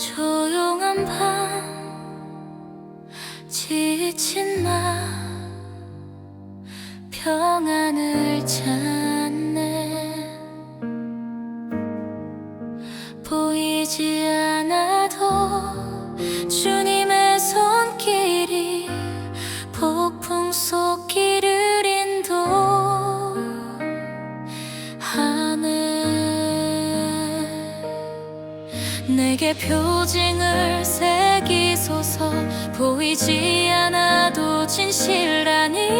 조용한 밤 지친 맘 평안을 찾네. 보이지 않아도 주 내게 표징을 새기소서. 보이지 않아도 진실하니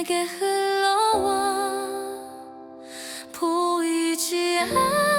내게 흘러와 보이지 않아.